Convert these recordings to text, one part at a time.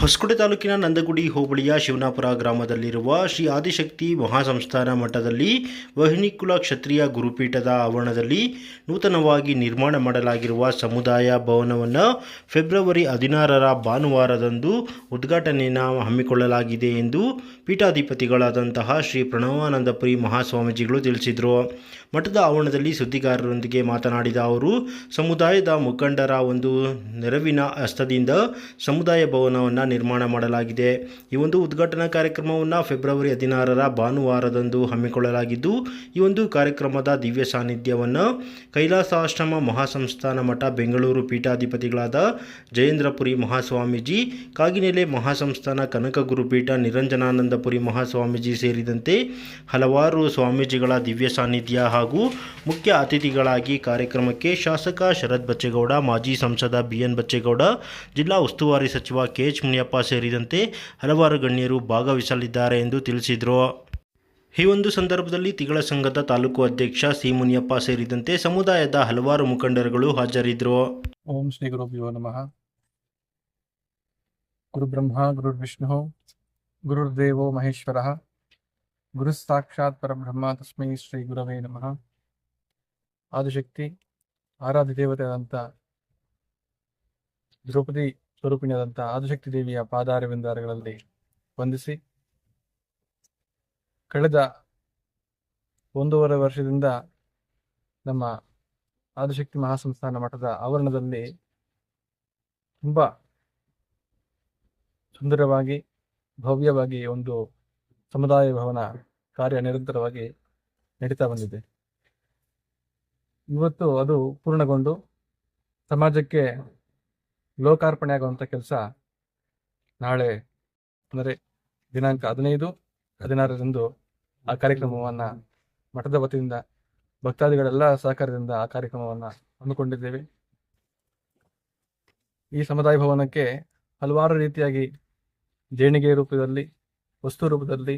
ಹೊಸಕೋಟೆ ತಾಲೂಕಿನ ನಂದಗುಡಿ ಹೋಬಳಿಯ ಶಿವನಾಪುರ ಗ್ರಾಮದಲ್ಲಿರುವ ಶ್ರೀ ಆದಿಶಕ್ತಿ ಮಹಾಸಂಸ್ಥಾನ ಮಠದಲ್ಲಿ ವಹಿನಿಕುಲ ಕ್ಷತ್ರಿಯ ಗುರುಪೀಠದ ಆವರಣದಲ್ಲಿ ನೂತನವಾಗಿ ನಿರ್ಮಾಣ ಮಾಡಲಾಗಿರುವ ಸಮುದಾಯ ಭವನವನ್ನು ಫೆಬ್ರವರಿ ಹದಿನಾರರ ಭಾನುವಾರದಂದು ಉದ್ಘಾಟನೆಯನ್ನು ಹಮ್ಮಿಕೊಳ್ಳಲಾಗಿದೆ ಎಂದು ಪೀಠಾಧಿಪತಿಗಳಾದಂತಹ ಶ್ರೀ ಪ್ರಣವಾನಂದಪುರಿ ಮಹಾಸ್ವಾಮೀಜಿಗಳು ತಿಳಿಸಿದರು. ಮಠದ ಆವರಣದಲ್ಲಿ ಸುದ್ದಿಗಾರರೊಂದಿಗೆ ಮಾತನಾಡಿದ ಅವರು, ಸಮುದಾಯದ ಮುಖಂಡರ ಒಂದು ನೆರವಿನ ಹಸ್ತದಿಂದ ಸಮುದಾಯ ಭವನವನ್ನು ನಿರ್ಮಾಣ ಮಾಡಲಾಗಿದೆ. ಈ ಒಂದು ಉದ್ಘಾಟನಾ ಕಾರ್ಯಕ್ರಮವನ್ನು ಫೆಬ್ರವರಿ ಹದಿನಾರರ ಭಾನುವಾರದಂದು ಹಮ್ಮಿಕೊಳ್ಳಲಾಗಿದ್ದು, ಈ ಒಂದು ಕಾರ್ಯಕ್ರಮದ ದಿವ್ಯ ಸಾನ್ನಿಧ್ಯವನ್ನು ಕೈಲಾಸಾಶ್ರಮ ಮಹಾಸಂಸ್ಥಾನ ಮಠ ಬೆಂಗಳೂರು ಪೀಠಾಧಿಪತಿಗಳಾದ ಜಯೇಂದ್ರಪುರಿ ಮಹಾಸ್ವಾಮೀಜಿ, ಕಾಗಿನೆಲೆ ಮಹಾಸಂಸ್ಥಾನ ಕನಕ ಗುರುಪೀಠ ನಿರಂಜನಾನಂದಪುರಿ ಮಹಾಸ್ವಾಮೀಜಿ ಸೇರಿದಂತೆ ಹಲವಾರು ಸ್ವಾಮೀಜಿಗಳ ದಿವ್ಯ ಸಾನ್ನಿಧ್ಯ ಹಾಗೂ ಮುಖ್ಯ ಅತಿಥಿಗಳಾಗಿ ಕಾರ್ಯಕ್ರಮಕ್ಕೆ ಶಾಸಕ ಶರತ್ ಬಚ್ಚೇಗೌಡ, ಮಾಜಿ ಸಂಸದ ಬಿ ಎನ್ ಬಚ್ಚೇಗೌಡ, ಜಿಲ್ಲಾ ಉಸ್ತುವಾರಿ ಸಚಿವ ಕೆ ಎಚ್ ಮುನಿಯಪ್ಪ ಸೇರಿದಂತೆ ಹಲವಾರು ಗಣ್ಯರು ಭಾಗವಹಿಸಲಿದ್ದಾರೆ ಎಂದು ತಿಳಿಸಿದರು. ಈ ಒಂದು ಸಂದರ್ಭದಲ್ಲಿ ತಿಗಳ ಸಂಘದ ತಾಲೂಕು ಅಧ್ಯಕ್ಷ ಸಿ ಮುನಿಯಪ್ಪ ಸೇರಿದಂತೆ ಸಮುದಾಯದ ಹಲವಾರು ಮುಖಂಡರುಗಳು ಹಾಜರಿದ್ದರು. ಓಂ ಶ್ರೀ ಗುರುಭ್ಯೋ ನಮಃ. ಗುರುಬ್ರಹ್ಮ ಗುರುರ್ವಿಷ್ಣು ಗುರುರ್ದೇವೋ ಮಹೇಶ್ವರಃ ಗುರು ಸಾಕ್ಷಾತ್ ಪರಬ್ರಹ್ಮ ತಸ್ಮೈ ಶ್ರೀ ಗುರವೇ ನಮಃ ಆದಿಶಕ್ತಿ ಆರಾಧ್ಯ ದೇವತೆಯಾದಂಥ ದ್ರೌಪದಿ ಸ್ವರೂಪಿಣಿಯಾದಂಥ ಆದಿಶಕ್ತಿ ದೇವಿಯ ಪಾದಾರವಿಂದಾರಗಳಲ್ಲಿ ವಂದಿಸಿ, ಕಳೆದ ಒಂದೂವರೆ ವರ್ಷದಿಂದ ನಮ್ಮ ಆದಿಶಕ್ತಿ ಮಹಾಸಂಸ್ಥಾನ ಮಠದ ಆವರಣದಲ್ಲಿ ತುಂಬ ಸುಂದರವಾಗಿ ಭವ್ಯವಾಗಿ ಒಂದು ಸಮುದಾಯ ಭವನ ಕಾರ್ಯ ನಿರಂತರವಾಗಿ ನಡೀತಾ ಬಂದಿದೆ. ಇವತ್ತು ಅದು ಪೂರ್ಣಗೊಂಡು ಸಮಾಜಕ್ಕೆ ಲೋಕಾರ್ಪಣೆ ಆಗುವಂಥ ಕೆಲಸ ನಾಳೆ ಅಂದರೆ ದಿನಾಂಕ ಹದಿನೈದು, ಹದಿನಾರರಂದು ಆ ಕಾರ್ಯಕ್ರಮವನ್ನು ಮಠದ ವತಿಯಿಂದ ಭಕ್ತಾದಿಗಳೆಲ್ಲ ಸಹಕಾರದಿಂದ ಆ ಕಾರ್ಯಕ್ರಮವನ್ನು ಹಮ್ಮಿಕೊಂಡಿದ್ದೇವೆ. ಈ ಸಮುದಾಯ ಭವನಕ್ಕೆ ಹಲವಾರು ರೀತಿಯಾಗಿ ದೇಣಿಗೆ ರೂಪದಲ್ಲಿ, ವಸ್ತು ರೂಪದಲ್ಲಿ,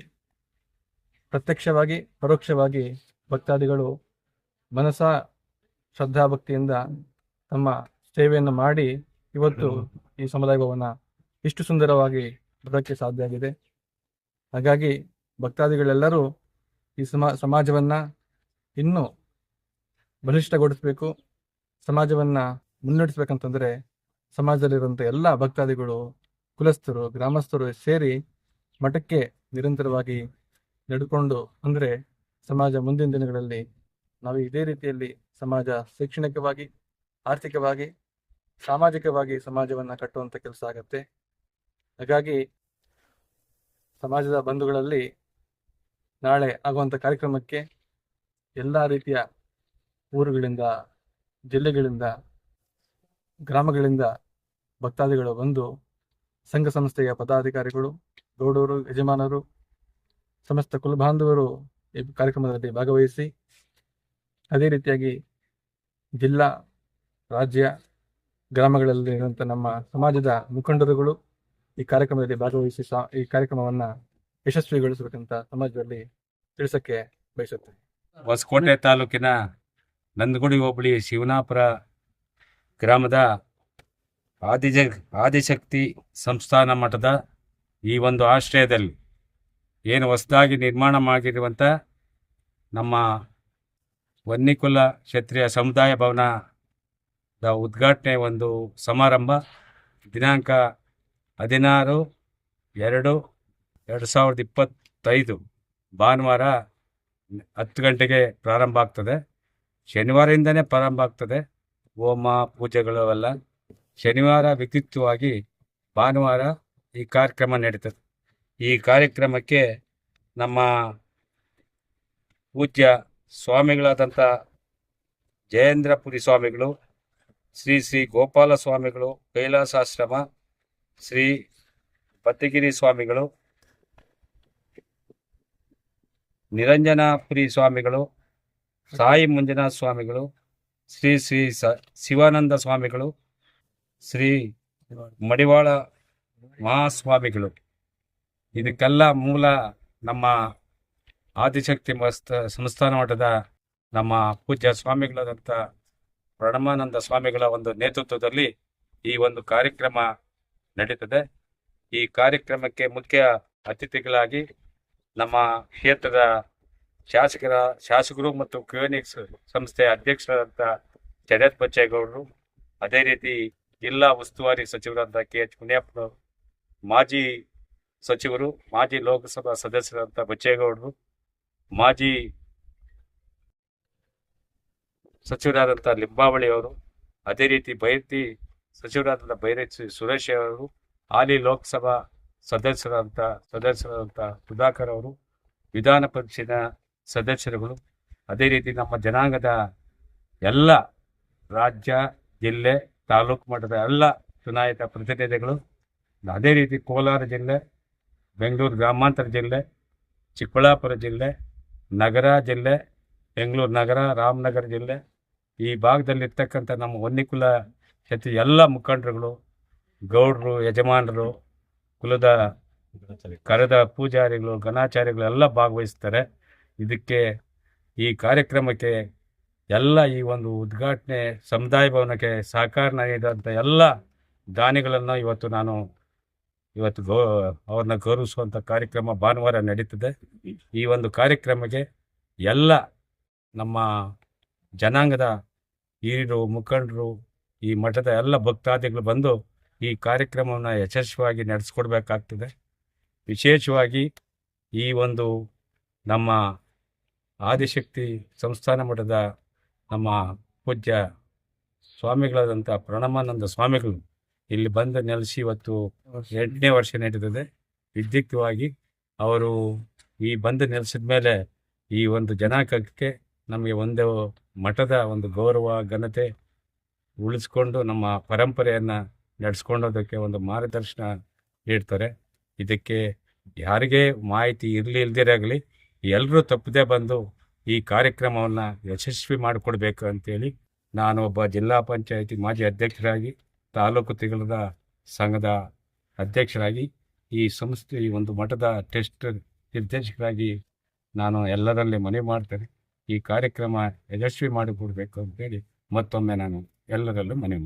ಪ್ರತ್ಯಕ್ಷವಾಗಿ, ಪರೋಕ್ಷವಾಗಿ ಭಕ್ತಾದಿಗಳು ಮನಸ ಶ್ರದ್ಧಾಭಕ್ತಿಯಿಂದ ತಮ್ಮ ಸೇವೆಯನ್ನು ಮಾಡಿ ಇವತ್ತು ಈ ಸಮುದಾಯ ಭವನ ಇಷ್ಟು ಸುಂದರವಾಗಿ ಬರೋಕ್ಕೆ ಸಾಧ್ಯ ಆಗಿದೆ. ಹಾಗಾಗಿ ಭಕ್ತಾದಿಗಳೆಲ್ಲರೂ ಈ ಸಮಾ, ಸಮಾಜವನ್ನು ಇನ್ನೂ ಬಲಿಷ್ಠಗೊಳಿಸಬೇಕು, ಸಮಾಜವನ್ನು ಮುನ್ನಡೆಸ್ಬೇಕಂತಂದ್ರೆ ಸಮಾಜದಲ್ಲಿರುವಂಥ ಎಲ್ಲ ಭಕ್ತಾದಿಗಳು ಕುಲಸ್ಥರು, ಗ್ರಾಮಸ್ಥರು ಸೇರಿ ಮಠಕ್ಕೆ ನಿರಂತರವಾಗಿ ನಡೆದುಕೊಂಡು ಅಂದರೆ ಸಮಾಜ ಮುಂದಿನ ದಿನಗಳಲ್ಲಿ ನಾವು ಇದೇ ರೀತಿಯಲ್ಲಿ ಸಮಾಜ ಶೈಕ್ಷಣಿಕವಾಗಿ, ಆರ್ಥಿಕವಾಗಿ, ಸಾಮಾಜಿಕವಾಗಿ ಸಮಾಜವನ್ನು ಕಟ್ಟುವಂಥ ಕೆಲಸ ಆಗತ್ತೆ. ಹಾಗಾಗಿ ಸಮಾಜದ ಬಂಧುಗಳಲ್ಲಿ ನಾಳೆ ಆಗುವಂಥ ಕಾರ್ಯಕ್ರಮಕ್ಕೆ ಎಲ್ಲ ರೀತಿಯ ಊರುಗಳಿಂದ, ಜಿಲ್ಲೆಗಳಿಂದ, ಗ್ರಾಮಗಳಿಂದ ಭಕ್ತಾದಿಗಳು ಬಂದು ಸಂಘ ಸಂಸ್ಥೆಯ ಪದಾಧಿಕಾರಿಗಳು, ಗೌಡರು, ಯಜಮಾನರು, ಸಮಸ್ತ ಕುಲಬಾಂಧವರು ಈ ಕಾರ್ಯಕ್ರಮದಲ್ಲಿ ಭಾಗವಹಿಸಿ, ಅದೇ ರೀತಿಯಾಗಿ ಜಿಲ್ಲಾ, ರಾಜ್ಯ ಗ್ರಾಮಗಳಲ್ಲಿರುವಂಥ ನಮ್ಮ ಸಮಾಜದ ಮುಖಂಡರುಗಳು ಈ ಕಾರ್ಯಕ್ರಮದಲ್ಲಿ ಭಾಗವಹಿಸಿ ಈ ಕಾರ್ಯಕ್ರಮವನ್ನು ಯಶಸ್ವಿಗೊಳಿಸಬೇಕಂತ ಸಮಾಜದಲ್ಲಿ ತಿಳಿಸಕ್ಕೆ ಬಯಸುತ್ತೇನೆ. ಹೊಸಕೋಟೆ ತಾಲೂಕಿನ ನಂದಗುಡಿ ಹೋಬಳಿ ಶಿವನಾಪುರ ಗ್ರಾಮದ ಆದಿಜ ಆದಿಶಕ್ತಿ ಸಂಸ್ಥಾನ ಮಠದ ಈ ಒಂದು ಆಶ್ರಯದಲ್ಲಿ ಏನು ಹೊಸದಾಗಿ ನಿರ್ಮಾಣ ಮಾಡಿರುವಂಥ ನಮ್ಮ ವನ್ನಿಕುಲ ಕ್ಷತ್ರಿಯ ಸಮುದಾಯ ಭವನದ ಉದ್ಘಾಟನೆ ಒಂದು ಸಮಾರಂಭ. ದಿನಾಂಕ ಹದಿನಾರು ಎರಡು ಎರಡು ಸಾವಿರದ ಇಪ್ಪತ್ತೈದು ಭಾನುವಾರ ಹತ್ತು ಗಂಟೆಗೆ ಪ್ರಾರಂಭ ಆಗ್ತದೆ. ಶನಿವಾರದಿಂದನೇ ಪ್ರಾರಂಭ ಆಗ್ತದೆ. ಹೋಮ ಪೂಜೆಗಳು ಎಲ್ಲ ಶನಿವಾರ ವ್ಯಕ್ತಿತ್ವವಾಗಿ ಭಾನುವಾರ ಈ ಕಾರ್ಯಕ್ರಮ ನಡೀತದೆ. ಈ ಕಾರ್ಯಕ್ರಮಕ್ಕೆ ನಮ್ಮ ಪೂಜ್ಯ ಸ್ವಾಮಿಗಳಾದಂಥ ಜಯೇಂದ್ರಪುರಿ ಸ್ವಾಮಿಗಳು, ಶ್ರೀ ಶ್ರೀ ಗೋಪಾಲ ಸ್ವಾಮಿಗಳು, ಕೈಲಾಸಾಶ್ರಮ, ಶ್ರೀ ಪತ್ತಿಗಿರಿ ಸ್ವಾಮಿಗಳು, ನಿರಂಜನಾಪುರಿ ಸ್ವಾಮಿಗಳು, ಸಾಯಿ ಮಂಜುನಾಥ ಸ್ವಾಮಿಗಳು, ಶ್ರೀ ಶ್ರೀ ಶಿವಾನಂದ ಸ್ವಾಮಿಗಳು ಶ್ರೀ ಮಡಿವಾಳ ಮಹಾಸ್ವಾಮಿಗಳು. ಇದಕ್ಕೆಲ್ಲ ಮೂಲ ನಮ್ಮ ಆದಿಶಕ್ತಿ ಮಸ್ತ ಸಂಸ್ಥಾನ ಮಠದ ನಮ್ಮ ಪೂಜ್ಯ ಸ್ವಾಮಿಗಳಾದಂಥ ಪ್ರಣಮಾನಂದ ಸ್ವಾಮಿಗಳ ಒಂದು ನೇತೃತ್ವದಲ್ಲಿ ಈ ಒಂದು ಕಾರ್ಯಕ್ರಮ ನಡೀತದೆ. ಈ ಕಾರ್ಯಕ್ರಮಕ್ಕೆ ಮುಖ್ಯ ಅತಿಥಿಗಳಾಗಿ ನಮ್ಮ ಕ್ಷೇತ್ರದ ಶಾಸಕರ, ಶಾಸಕರು ಮತ್ತು ಕ್ಯೂನಿಕ್ಸ್ ಸಂಸ್ಥೆಯ ಅಧ್ಯಕ್ಷರಾದಂಥ ಜಗತ್ ಬಚ್ಚೇಗೌಡರು, ಅದೇ ರೀತಿ ಜಿಲ್ಲಾ ಉಸ್ತುವಾರಿ ಸಚಿವರಾದ ಕೆ ಎಚ್ ಮುನಿಯಪ್ಪನವರು ಮಾಜಿ ಸಚಿವರು, ಮಾಜಿ ಲೋಕಸಭಾ ಸದಸ್ಯರಾದಂಥ ಬಚ್ಚೇಗೌಡರು, ಮಾಜಿ ಸಚಿವರಾದಂಥ ಲಿಂಬಾವಳಿ ಅವರು, ಅದೇ ರೀತಿ ಬೈರತಿ ಸಚಿವರಾದಂಥ ಬೈರತಿ ಸುರೇಶ್ ಅವರು, ಹಾಲಿ ಲೋಕಸಭಾ ಸದಸ್ಯರಾದಂಥ ಸದಸ್ಯರಾದಂಥ ಸುಧಾಕರ್ ಅವರು, ವಿಧಾನ ಪರಿಷತ್ತಿನ ಸದಸ್ಯರುಗಳು, ಅದೇ ರೀತಿ ನಮ್ಮ ಜನಾಂಗದ ಎಲ್ಲ ರಾಜ್ಯ, ಜಿಲ್ಲೆ ತಾಲೂಕು ಮಟ್ಟದ ಎಲ್ಲ ಚುನಾಯಿತ ಪ್ರತಿನಿಧಿಗಳು, ಅದೇ ರೀತಿ ಕೋಲಾರ ಜಿಲ್ಲೆ, ಬೆಂಗಳೂರು ಗ್ರಾಮಾಂತರ ಜಿಲ್ಲೆ, ಚಿಕ್ಕಬಳ್ಳಾಪುರ ಜಿಲ್ಲೆ, ನಗರ ಜಿಲ್ಲೆ, ಬೆಂಗಳೂರು ನಗರ, ರಾಮನಗರ ಜಿಲ್ಲೆ, ಈ ಭಾಗದಲ್ಲಿರ್ತಕ್ಕಂಥ ನಮ್ಮ ಒನ್ನಿಕುಲ ಕ್ಷೇತ್ರ ಎಲ್ಲ ಮುಖಂಡರುಗಳು, ಗೌಡರು, ಯಜಮಾನರು, ಕುಲದ ಕರೆದ ಪೂಜಾರಿಗಳು, ಗಣಾಚಾರ್ಯಗಳು ಎಲ್ಲ ಭಾಗವಹಿಸ್ತಾರೆ. ಇದಕ್ಕೆ ಈ ಕಾರ್ಯಕ್ರಮಕ್ಕೆ ಎಲ್ಲ ಈ ಒಂದು ಉದ್ಘಾಟನೆ ಸಮುದಾಯ ಭವನಕ್ಕೆ ಸಹಕಾರ ನೀಡಿದಂಥ ಎಲ್ಲ ದಾನಿಗಳನ್ನು ಇವತ್ತು ನಾನು ಇವತ್ತು ಗೌ, ಅವ್ರನ್ನ ಗೌರವಿಸುವಂಥ ಕಾರ್ಯಕ್ರಮ ಭಾನುವಾರ ನಡೀತದೆ. ಈ ಒಂದು ಕಾರ್ಯಕ್ರಮಕ್ಕೆ ಎಲ್ಲ ನಮ್ಮ ಜನಾಂಗದ ಹಿರಿಯರು, ಮುಖಂಡರು, ಈ ಮಠದ ಎಲ್ಲ ಭಕ್ತಾದಿಗಳು ಬಂದು ಈ ಕಾರ್ಯಕ್ರಮವನ್ನು ಯಶಸ್ವಿಯಾಗಿ ನಡೆಸ್ಕೊಡ್ಬೇಕಾಗ್ತದೆ. ವಿಶೇಷವಾಗಿ ಈ ಒಂದು ನಮ್ಮ ಆದಿಶಕ್ತಿ ಸಂಸ್ಥಾನ ಮಠದ ನಮ್ಮ ಪೂಜ್ಯ ಸ್ವಾಮಿಗಳಾದಂಥ ಪ್ರಣಮಾನಂದ ಸ್ವಾಮಿಗಳು ಇಲ್ಲಿ ಬಂದು ನೆಲೆಸಿ ಇವತ್ತು ಎಂಟನೇ ವರ್ಷ ನಡೀತದೆ ವಿದ್ಯುಕ್ತವಾಗಿ ಅವರು ಈ ಬಂದು ನೆಲೆಸಿದ ಮೇಲೆ ಈ ಒಂದು ಜನಾಂಗಕ್ಕೆ ನಮಗೆ ಒಂದು ಮಠದ ಒಂದು ಗೌರವ, ಘನತೆ ಉಳಿಸ್ಕೊಂಡು ನಮ್ಮ ಪರಂಪರೆಯನ್ನು ನಡೆಸ್ಕೊಂಡೋದಕ್ಕೆ ಒಂದು ಮಾರ್ಗದರ್ಶನ ನೀಡ್ತಾರೆ. ಇದಕ್ಕೆ ಯಾರಿಗೆ ಮಾಹಿತಿ ಇರಲಿ ಇಲ್ದಿರಾಗಲಿ ಎಲ್ಲರೂ ತಪ್ಪದೇ ಬಂದು ಈ ಕಾರ್ಯಕ್ರಮವನ್ನು ಯಶಸ್ವಿ ಮಾಡಿಕೊಡ್ಬೇಕು ಅಂತೇಳಿ ನಾನು ಒಬ್ಬ ಜಿಲ್ಲಾ ಪಂಚಾಯತಿ ಮಾಜಿ ಅಧ್ಯಕ್ಷರಾಗಿ, ತಾಲೂಕು ತಿಗಳದ ಸಂಘದ ಅಧ್ಯಕ್ಷರಾಗಿ, ಈ ಸಂಸ್ಥೆ ಈ ಒಂದು ಮಠದ ಟೆಸ್ಟ್ ನಿರ್ದೇಶಕರಾಗಿ ನಾನು ಎಲ್ಲರಲ್ಲಿ ಮನವಿ ಮಾಡ್ತೇನೆ. ಈ ಕಾರ್ಯಕ್ರಮ ಯಶಸ್ವಿ ಮಾಡಿಕೊಡ್ಬೇಕು ಅಂತೇಳಿ ಮತ್ತೊಮ್ಮೆ ನಾನು ಎಲ್ಲರಲ್ಲೂ ಮನವಿ